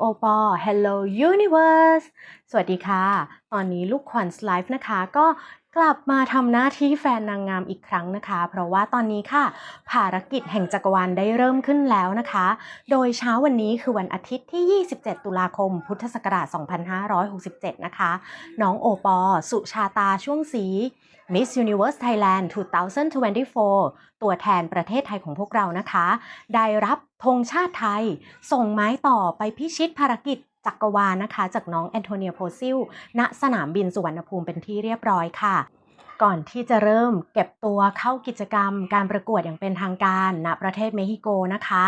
โอปอ Hello Universe สวัสดีค่ะ ตอนนี้ลูกขวัญไลฟ์นะคะ ก็กลับมาทำหน้าที่แฟนนางงามอีกครั้งนะคะ เพราะว่าตอนนี้ค่ะ ภารกิจแห่งจักรวาลได้เริ่มขึ้นแล้วนะคะ โดยเช้าวันนี้คือวันอาทิตย์ที่ 27 ตุลาคม พุทธศักราช 2567 นะคะ น้องโอปอ สุชาตาช่วงศรี Miss Universe Thailand 2024 ตัวแทนประเทศไทยของพวกเรานะคะ ได้รับธงชาติไทย ส่งไม้ต่อไปพิชิตภารกิจ จักรวาลนะคะ จากน้องแอนโทเนียโพซิล ณ สนามบินสุวรรณภูมิเป็นที่เรียบร้อยค่ะ ก่อนที่จะเริ่มเก็บตัวเข้ากิจกรรม การประกวดอย่างเป็นทางการณประเทศเม็กซิโกนะคะ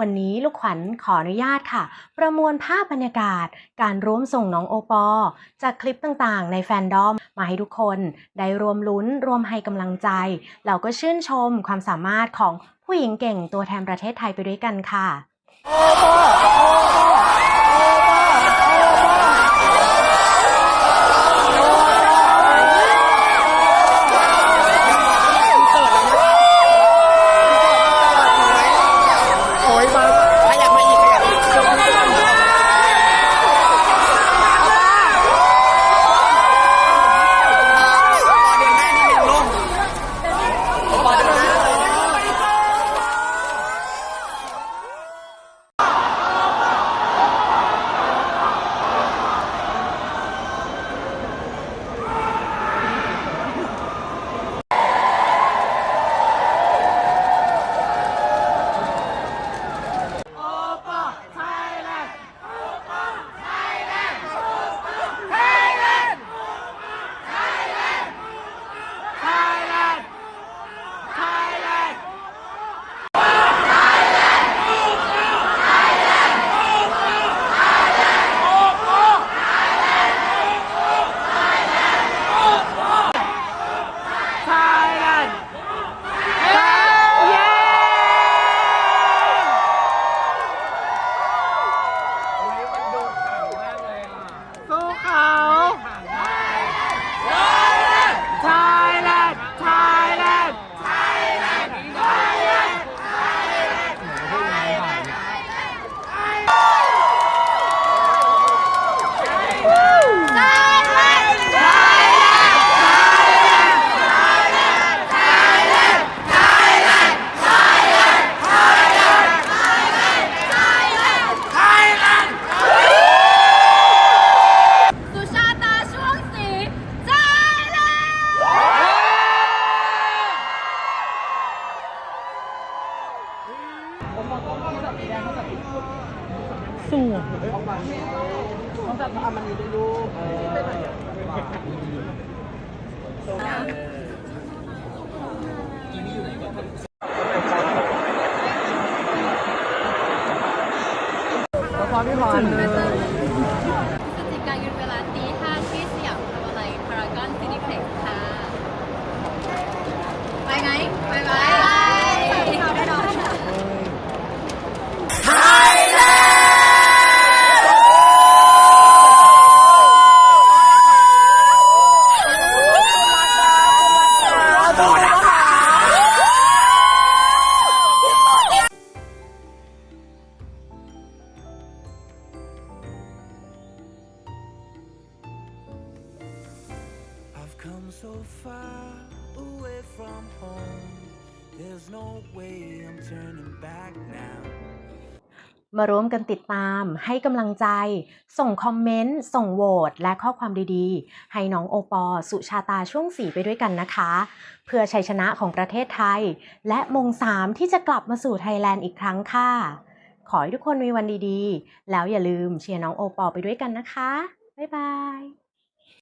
วันนี้ลูกขวัญขออนุญาตค่ะ ประมวลภาพบรรยากาศ การร่วมส่งน้องโอปอ จากคลิปต่างๆ ในแฟนดอม มาให้ทุกคนได้รวมลุ้นรวมให้กำลังใจแล้วก็ชื่นชมความสามารถของผู้หญิงเก่งตัวแทนประเทศไทยไปด้วยกันค่ะโพอพี่พรเลยพฤศจิกายนเวลาตีห้าที่สยามพารากอนพารากอนซินิเพล็กซ์ค่ะ ไปไหน ไปไหม I've come so far away from home. There's no way I'm turning back now. มาร่วมกันติดตาม ให้กำลังใจ ส่งคอมเมนต์ ส่งโหวตและข้อความดีๆ ให้น้องโอปอ สุชาตาช่วงสีไปด้วยกันนะคะ เพื่อชัยชนะของประเทศไทย และมงสามที่จะกลับมาสู่ไทยแลนด์อีกครั้งค่ะ ขอให้ทุกคนมีวันดีๆ แล้วอย่าลืมเชียร์น้องโอปอไปด้วยกันนะคะ บ๊ายบาย